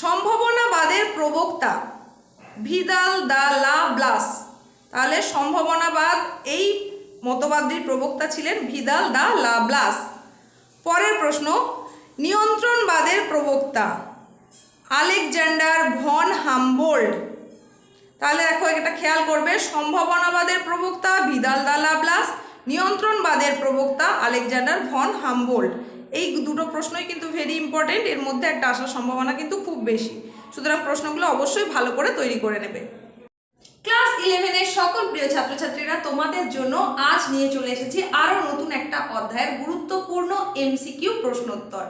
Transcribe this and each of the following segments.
সম্ভাবনাবাদের প্রবক্তা ভিদাল দা লা ব্লাস। তাহলে সম্ভাবনাবাদ এই মতবাদটির প্রবক্তা ছিলেন ভিদাল দা লা ব্লাস। পরের প্রশ্ন, নিয়ন্ত্রণবাদের প্রবক্তা আলেকজান্ডার ভন হামবোল্ড। তাহলে দেখো, এটা খেয়াল করবে, সম্ভাবনাবাদের প্রবক্তা ভিদাল দা লা ব্লাস, নিয়ন্ত্রণবাদের প্রবক্তা আলেকজান্ডার ভন হামবোল্ড। এই দুটো প্রশ্নই কিন্তু ভেরি ইম্পর্টেন্ট এর মধ্যে একটা আসার সম্ভাবনা কিন্তু খুব বেশি। সুতরাং প্রশ্নগুলো অবশ্যই ভালো করে তৈরি করে নেবে। ক্লাস ইলেভেনের সকল প্রিয় ছাত্রছাত্রীরা, তোমাদের জন্য আজ নিয়ে চলে এসেছি আরও নতুন একটা অধ্যায়ের গুরুত্বপূর্ণ এমসিকিউ প্রশ্নোত্তর।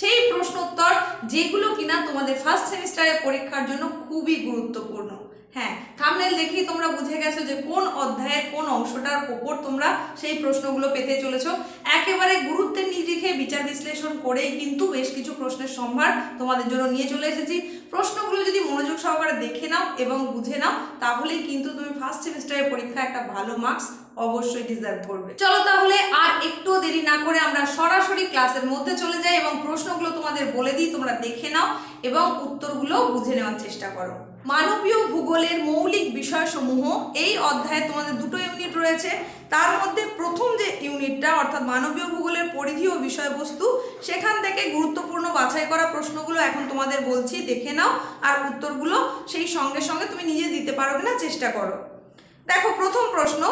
সেই প্রশ্নোত্তর যেগুলো কিনা তোমাদের ফার্স্ট সেমিস্টারের পরীক্ষার জন্য খুবই গুরুত্বপূর্ণ। হ্যাঁ থামনেল দেখেই তোমরা বুঝে গেছো যে কোন অধ্যায়ের কোন অংশটার ওপর তোমরা সেই প্রশ্নগুলো পেতে চলেছো। একেবারে গুরুত্বের নিরিখে বিচার বিশ্লেষণ করেই কিন্তু বেশ কিছু প্রশ্নের সম্ভার তোমাদের জন্য নিয়ে চলে এসেছি। প্রশ্নগুলো যদি মনোযোগ সহকারে দেখে নাও এবং বুঝে নাও, তাহলেই কিন্তু তুমি ফার্স্ট সেমিস্টারের পরীক্ষা একটা ভালো মার্কস অবশ্যই ডিজার্ভ করবে। চলো তাহলে আর একটু দেরি না করে আমরা সরাসরি ক্লাসের মধ্যে চলে যাই এবং প্রশ্নগুলো তোমাদের বলে দিই, তোমরা দেখে নাও এবং উত্তরগুলো বুঝে নেওয়ার চেষ্টা করো। মানবীয় ভূগোলের মৌলিক বিষয়সমূহ, এই অধ্যায়ে তোমাদের দুটো ইউনিট রয়েছে। তার মধ্যে প্রথম যে ইউনিটটা অর্থাৎ মানবীয় ভূগোলের পরিধি ও বিষয়বস্তু, সেখান থেকে গুরুত্বপূর্ণ বাছাই করা প্রশ্নগুলো এখন তোমাদের বলছি, দেখে নাও, আর উত্তরগুলো সেই সঙ্গে সঙ্গে তুমি নিজে দিতে পারো কিনা চেষ্টা করো। দেখো, প্রথম প্রশ্ন,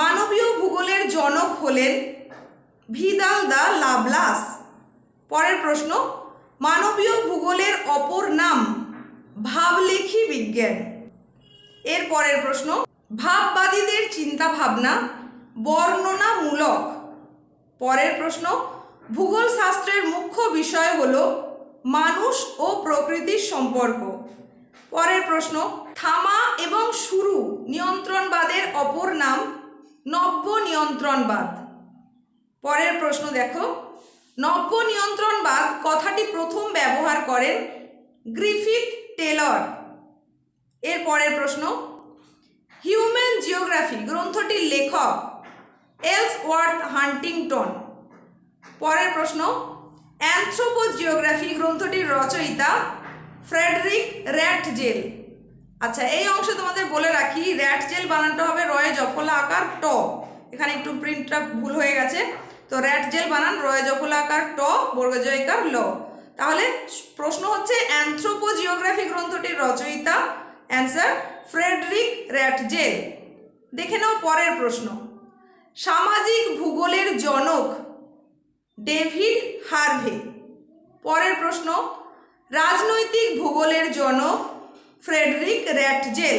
মানবীয় ভূগোলের জনক হলেন ভিদাল দা লাবলাস। পরের প্রশ্ন, মানবীয় ভূগোলের অপর নাম ভাবলেখী বিজ্ঞান। এর পরের প্রশ্ন, ভাববাদীদের চিন্তা ভাবনা বর্ণনামূলক। পরের প্রশ্ন ভূগোল শাস্ত্রের মুখ্য বিষয় হল মানুষ ও প্রকৃতির সম্পর্ক। পরের প্রশ্ন, থামা এবং শুরু নিয়ন্ত্রণবাদের অপর নাম নব্য নিয়ন্ত্রণবাদ। পরের প্রশ্ন দেখো, নব্য নিয়ন্ত্রণবাদ কথাটি প্রথম ব্যবহার করেন গ্রিফিথ টেলর। এর পরের প্রশ্ন, হিউম্যান জিওগ্রাফি গ্রন্থটির লেখক এলস ওয়ার্থ হান্টিংটন। পরের প্রশ্ন অ্যানথ্রোপো জিওগ্রাফি গ্রন্থটির রচয়িতা ফ্রেডরিক র্যাটজেল। আচ্ছা এই অংশে তোমাদের বলে রাখি, র্যাটজেল বানানটা হবে রয়ে জফলা আকার ট। এখানে একটু প্রিন্টটা ভুল হয়ে গেছে। তো র্যাটজেল বানান রয়ে জফলা আকার ট, বর্গজয়কার ল। তাহলে প্রশ্ন হচ্ছে অ্যানথ্রোপো জিওগ্রাফি গ্রন্থটির রচয়িতা অ্যান্সার ফ্রেডরিক র্যাটজেল দেখে নাও পরের প্রশ্ন। সামাজিক ভূগোলের জনক ডেভিড হার্ভে। পরের প্রশ্ন, রাজনৈতিক ভূগোলের জনক ফ্রেডরিক র্যাটজেল।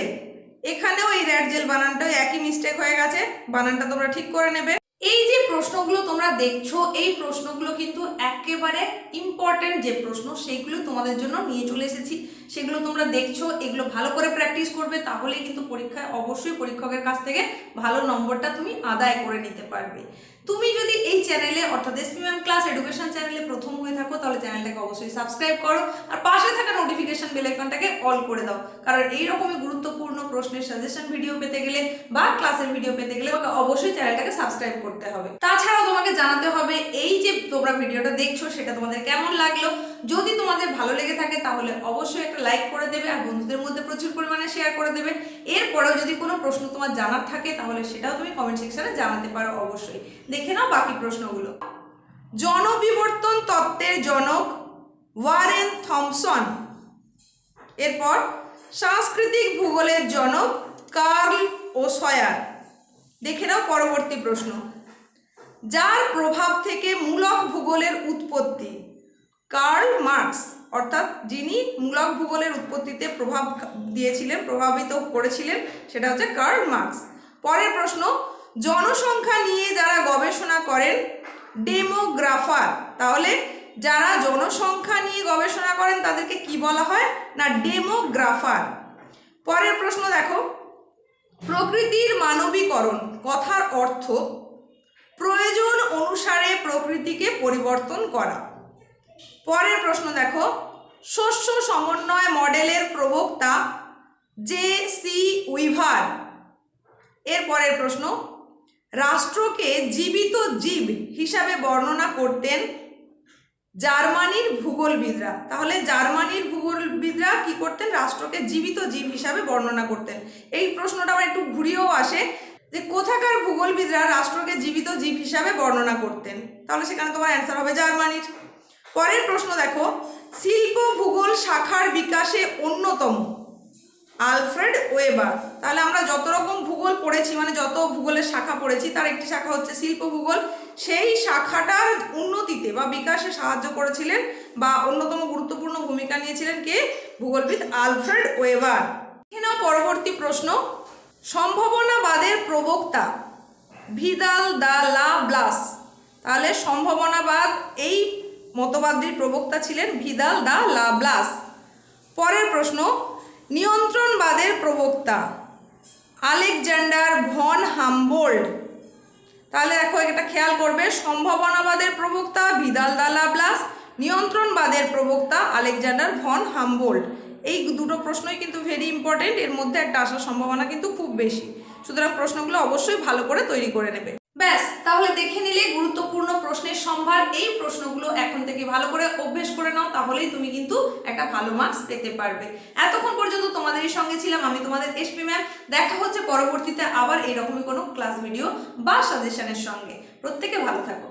এখানেও এই র্যাটজেল বানানটা একই মিস্টেক হয়ে গেছে। বানানটা তোমরা ঠিক করে নেবে। এই যে প্রশ্নগুলো তোমরা দেখছ, এই প্রশ্নগুলো কিন্তু একেবারে ইম্পর্টেন্ট যে প্রশ্ন সেগুলো তোমাদের জন্য নিয়ে চলে এসেছি। সেগুলো তোমরা দেখছ, এগুলো ভালো করে প্র্যাকটিস করবে, তাহলেই কিন্তু পরীক্ষায় অবশ্যই পরীক্ষকের কাছ থেকে ভালো নম্বরটা তুমি আদায় করে নিতে পারবে। তুমি যদি এই চ্যানেলে অর্থাৎ এসপিএম ক্লাস এডুকেশন চ্যানেলে প্রথম হয়ে থাকো, তাহলে চ্যানেলটাকে অবশ্যই সাবস্ক্রাইব করো। আর পাশে থাকা নোটিফিকেশন বেল আইকনটাকে অল করে দাও। কারণ এই রকমই গুরুত্বপূর্ণ প্রশ্নের সাজেশন ভিডিও পেতে গেলে বা ক্লাসের ভিডিও পেতে গেলে তোমাকে অবশ্যই চ্যানেলটাকে সাবস্ক্রাইব করতে হবে। তাছাড়াও তোমাকে জানাতে হবে এই যে তোমরা ভিডিওটা দেখছ, সেটা তোমাদের কেমন লাগল? যদি তোমাদের ভালো লেগে থাকে তাহলে অবশ্যই একটা লাইক করে দেবে আর বন্ধুদের মধ্যে প্রচুর পরিমাণে শেয়ার করে দেবে। এরপরেও যদি কোনো প্রশ্ন তোমার জানার থাকে তাহলে সেটাও তুমি কমেন্ট সেকশনে জানাতে পারো অবশ্যই। দেখে নাও বাকি প্রশ্নগুলো। জনবিবর্তন তত্ত্বের জনক ওয়ারেন থমসন। এরপর সাংস্কৃতিক ভূগোলের জনক কার্ল ও সয়ার দেখে নাও পরবর্তী প্রশ্ন। যার প্রভাব থেকে মূলক ভূগোলের উৎপত্তি? কার্ল মার্কস, অর্থাৎ যিনি মূলক ভূগোলের উৎপত্তিতে প্রভাব দিয়েছিলেন, প্রভাবিত করেছিলেন, সেটা হচ্ছে কার্ল মার্কস। পরের প্রশ্ন, জনসংখ্যা নিয়ে যারা গবেষণা করেন, ডেমোগ্রাফার, তাহলে যারা জনসংখ্যা নিয়ে গবেষণা করেন, তাদেরকে কি বলা হয়? না, ডেমোগ্রাফার। পরের প্রশ্ন দেখো। প্রকৃতির মানবীকরণ, কথার অর্থ প্রয়োজন অনুসারে প্রকৃতিকে পরিবর্তন করা। পরের প্রশ্ন দেখো। শস্য সমন্বয় মডেলের প্রবক্তা জে সি উইভার। এর পরের প্রশ্ন। রাষ্ট্রকে জীবিত জীব হিসাবে বর্ণনা করতেন জার্মানির ভূগোলবিদরা। তাহলে জার্মানির ভূগোলবিদরা কি করতেন? রাষ্ট্রকে জীবিত জীব হিসাবে বর্ণনা করতেন। এই প্রশ্নটা আবার একটু ঘুরিয়েও আসে যে, কোথাকার ভূগোলবিদরা রাষ্ট্রকে জীবিত জীব হিসাবে বর্ণনা করতেন? তাহলে সেখানে তোমার অ্যান্সার হবে জার্মানির। পরের প্রশ্ন দেখো, শিল্প ভূগোল শাখার বিকাশে অন্যতম আলফ্রেড ওয়েবার। তাহলে আমরা যত রকম ভূগোল পড়েছি মানে যত ভূগোলের শাখা পড়েছি, তার একটি শাখা হচ্ছে শিল্প ভূগোল। সেই শাখাটার উন্নতিতে বা বিকাশে সাহায্য করেছিলেন বা অন্যতম গুরুত্বপূর্ণ ভূমিকা নিয়েছিলেন কে? ভূগোলবিদ আলফ্রেড ওয়েবার। এখানেও পরবর্তী প্রশ্ন। সম্ভাবনাবাদের প্রবক্তা ভিদাল দা লা ব্লাস। তাহলে সম্ভাবনাবাদ এই মতবাদটির প্রবক্তা ছিলেন ভিদাল দা লা ব্লাস। পরের প্রশ্ন নিয়ন্ত্রণবাদের প্রবক্তা আলেকজান্ডার ভন হামবোল্ড। তাহলে দেখো, এটা খেয়াল করবে, সম্ভাবনাবাদের প্রবক্তা ভিদাল দা লা ব্লাস নিয়ন্ত্রণবাদের প্রবক্তা আলেকজান্ডার ভন হামবোল্ড। এই দুটো প্রশ্নই কিন্তু ভেরি ইম্পর্টেন্ট এর মধ্যে একটা আসার সম্ভাবনা কিন্তু খুব বেশি। সুতরাং প্রশ্নগুলো অবশ্যই ভালো করে তৈরি করে নেবে। ব্যাস, তাহলে দেখে নিলে গুরুত্বপূর্ণ প্রশ্নের সম্ভার এই প্রশ্নগুলো এখন থেকে ভালো করে অভ্যেস করে নাও, তাহলেই তুমি কিন্তু একটা ভালো মার্কস পেতে পারবে। এতক্ষণ পর্যন্ত তোমাদেরই সঙ্গে ছিলাম আমি তোমাদের এসপি ম্যাম দেখা হচ্ছে পরবর্তীতে আবার এরকমই কোনো ক্লাস ভিডিও বা সাজেশনের সঙ্গে। প্রত্যেকে ভালো থাকো।